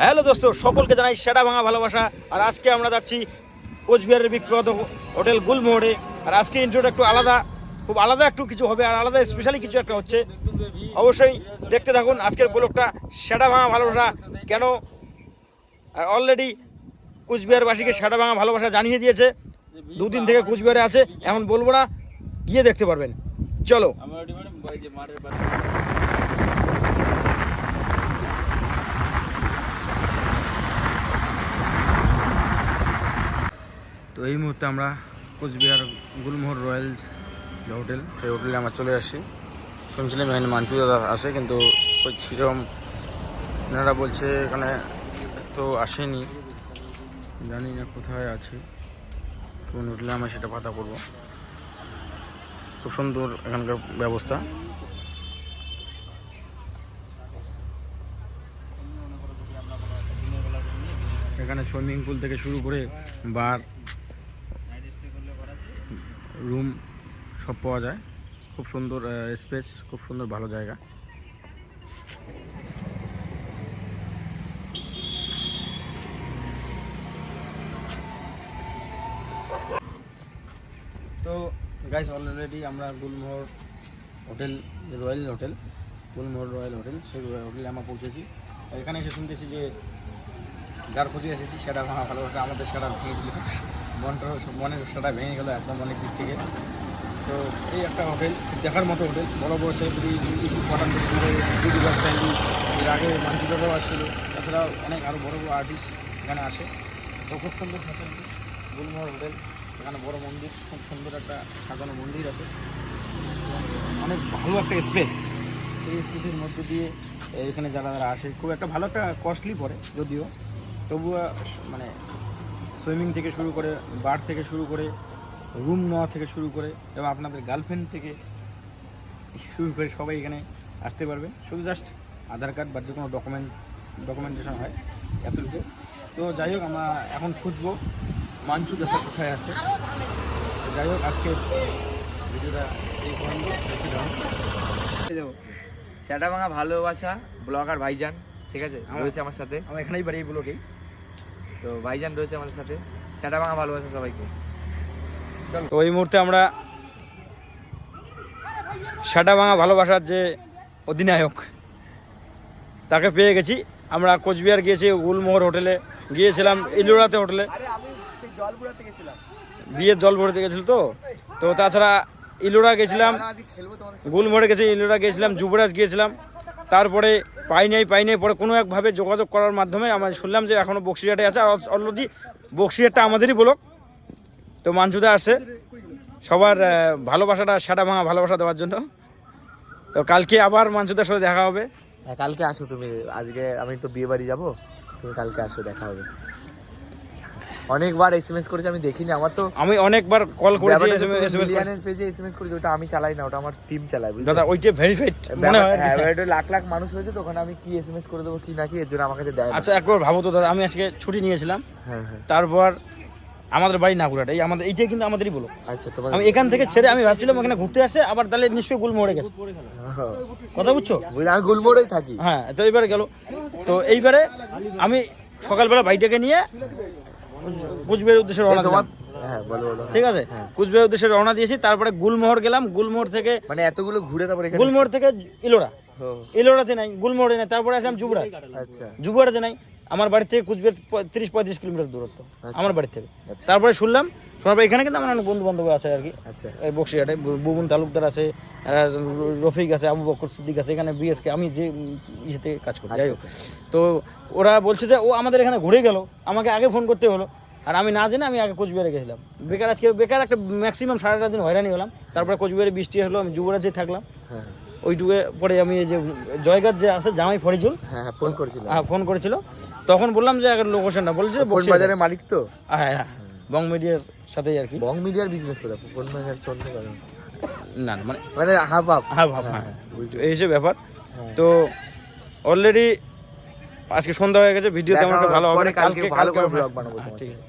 Hello দোস্ত, সকলকে জানাই সেটা ভাঙা ভালোবাসা। আর আজকে আমরা যাচ্ছি কোচবিহারের বিখ্যাত হোটেল গুলমোহরে। আর আজকে ইন্ট্রোটা একটু আলাদা, খুব আলাদা একটু কিছু হবে আর আলাদা স্পেশালি কিছু একটা হচ্ছে। অবশ্যই দেখতে থাকুন আজকের ব্লগটা সেটা ভাঙা ভালোবাসা। কেন? আর অলরেডি কুচবিহারবাসীকে সেটা ভাঙা ভালোবাসা জানিয়ে দিয়েছে। দুদিন থেকে কুচবিহারে আছে এখন বলব না, গিয়ে দেখতে পারবেন। চলো। তো এই মুহূর্তে আমরা কোচবিহার গুলমোহর রয়্যাল যে হোটেল সেই হোটেলে আমরা চলে আসছি। শুনছিলাম এখানে মাঞ্চু দাদা আসে কিন্তু ওই সেরকম এনারা বলছে এখানে তো আসেনি। জানি না কোথায় আছে। কোন হোটেলে আমরা সেটা পাতা করব। খুব সুন্দর এখানকার ব্যবস্থা। এখানে সুইমিং পুল থেকে শুরু করে বার, রুম সব পাওয়া যায়। খুব সুন্দর স্পেস খুব সুন্দর, ভালো জায়গা। তো গাইস অলরেডি আমরা Gulmohar hotel royal hotel, Gulmohar royal hotel, সেই হোটেলে আমরা পৌঁছেছি। এখানে এসে শুনতেছি যে যার খোঁজে এসেছি, সেটা ভাঙা ভালোবাসা, আমাদের সেটা ভেঙে দিল। মনটা মনের সেটা ভেঙে গেল একদম অনেক দিক থেকে। তো এই একটা হোটেল, দেখার মতো হোটেল, বড় বড় সেলিব্রিটি ইউটিউব পাঠান করে ইউটিউবার এর আগে মানচিত্ররাও আসছিল, তাছাড়াও অনেক আরও বড় বড় আর্টিস্ট এখানে আসে। তো খুব সুন্দর গুলমোহর হোটেল। এখানে বড় মন্দির, খুব সুন্দর একটা সাজানো মন্দির আছে। অনেক ভালো একটা স্পেস এই স্পেসের মধ্যে দিয়ে এখানে যারা যারা আসে, খুব একটা ভালো একটা কস্টলি পড়ে, যদিও। তবুও মানে সুইমিং থেকে শুরু করে বার থেকে শুরু করে রুম নেওয়া থেকে শুরু করে, এবং আপনাদের গার্লফ্রেন্ড থেকে শুরু করে সবাই এখানে আসতে পারবে। শুধু জাস্ট আধার কার্ড বা যে কোনো ডকুমেন্ট ডকুমেন্টেশন হয়, এতটুকু। তো যাই হোক, আমরা এখন খুঁজবো। মাঞ্চু দেখা কোথায় আছে? যাই হোক আজকে ভিডিওটা এই পর্যন্ত দেবো সেটা ভাঙা ভালোবাসা ব্লগার ভাইজান ঠিক আছে? আমার- রয়েছে আমার সাথে। আমরা এখানেই বাড়ি এই তো ভাইজান রয়েছে আমাদের সাথে। সেটা ভাঙা ভালোবাসা সবাইকে। তো এই মুহূর্তে আমরা সাটা ভাঙা ভালোবাসার যে অধিনায়ক তাকে পেয়ে গেছি। আমরা কোচবিহার গিয়েছি গুলমোহর হোটেলে গিয়েছিলাম ইলোরাতে হোটেলে। বিয়ের জল ভরতে গেছিল তো? তো তাছাড়া ইলোরা গেছিলাম গুলমোহরে গেছি ইলোরা গিয়েছিলাম যুবরাজ গিয়েছিলাম। তারপরে পাই নাই পাই নাই পরে কোনো একভাবে যোগাযোগ করার মাধ্যমে আমরা শুনলাম যে এখনও বক্সিরহাটে আছে আর অলরেডি বক্সিরহাটটা আমাদেরই ব্লক। তো মানসুদা আসছে। সবার ভালোবাসাটা সেটা ভাঙা ভালোবাসা দেওয়ার জন্য। তো কালকে আবার মানসুদার সাথে দেখা হবে। হ্যাঁ কালকে আসো তুমি। আজকে আমি তো বিয়ে বাড়ি যাব তুমি কালকে আসো দেখা হবে। অনেকবার এসএমএস করেছি আমি দেখিনি আমার তো আমি অনেকবার কল করেছি এস এম এস পেজে এসএমএস করেছি। ওটা আমি চালাই না ওটা আমার টিম চালায়? দাদা ওইটা ভেরিফাইড মনে হয় লাখ লাখ মানুষ হয়েছে তো ওখানে আমি কি এসএমএস করে দেবো কি নাকি এর জন্য আমার কাছে দেয় আচ্ছা একবার ভাবো তো দাদা আমি আজকে ছুটি নিয়েছিলাম হ্যাঁ হ্যাঁ। তারপর আমাদের বাড়ি নাকুরাট এই আমাদের এইটাই কিন্তু আমাদেরই বলো। আচ্ছা তোমার আমি এখান থেকে ছেড়ে আমি ভাবছিলাম এখানে ঘুরতে আসে আবার তাহলে নিশ্চয়ই গুল মরে গেছে। কথা বুঝছ? আমি গুলমোড়েই থাকি। হ্যাঁ তো এইবারে গেল। তো এইবারে আমি সকালবেলা বাইকটাকে নিয়ে কুচবিহারের উদ্দেশ্যে রওনা দিলাম। হ্যাঁ ঠিক আছে? কুচবিহার উদ্দেশ্যে রওনা দিয়েছি তারপরে গুলমোহর গেলাম গুলমোহর থেকে মানে এতগুলো ঘুরে তারপরে গুলমোহর থেকে ইলোরা ইলোরাতে নাই গুলমোহরে নাই তারপরে আসলাম যুবরাজ। আচ্ছা। জুবড়াতে নাই আমার বাড়ি থেকে কুচবিহার তিরিশ পঁয়ত্রিশ কিলোমিটার দূরত্ব আচ্ছা। আমার বাড়ি থেকে। আচ্ছা। তারপরে শুনলাম পর এখানে কিন্তু আমার অনেক বন্ধু বান্ধব আছে আর কি। আচ্ছা। এই বক্সিঘাটে বু- বুবুন তালুকদার আছে রফিক আছে আবু বকর সিদ্দিক আছে এখানে বিএসকে আমি যে ইয়েতে কাজ করি যাই হোক। আচ্ছা, তো ওরা বলছে যে ও আমাদের এখানে ঘুরে গেল আমাকে আগে ফোন করতে হলো। আর আমি না জেনে আমি আগে কোচবিহারে গেছিলাম। বেকার আজকে বেকার একটা ম্যাক্সিমাম সাড়ে চার দিন হয়রানি হলাম। তারপরে কোচবিহারে বৃষ্টি হলো আমি যুবরাজে থাকলাম। হ্যাঁ। ওইটুকু পরে আমি এই যে জয়গাছ যে আছে জামাই ফরিজুল হ্যাঁ হ্যাঁ ফোন করেছিলাম হ্যাঁ ফোন করেছিল। তখন বললাম যে লোকেশনটা বলছে বাজারের মালিক তো? হ্যাঁ হ্যাঁ। বং মিডিয়ার সাথেই আর কি। বং মিডিয়ার বিজনেস করে ফোন বাজার ফোন করে না। না, মানে মানে হাফ হাফ হাফ ভাব হ্যাঁ এই যে ব্যাপার। তো অলরেডি আজকে সন্ধ্যা হয়ে গেছে ভিডিও তেমন ভালো হবে কালকে কালকে ভালো করে ব্লগ বানাবো হ্যাঁ, ঠিক আছে।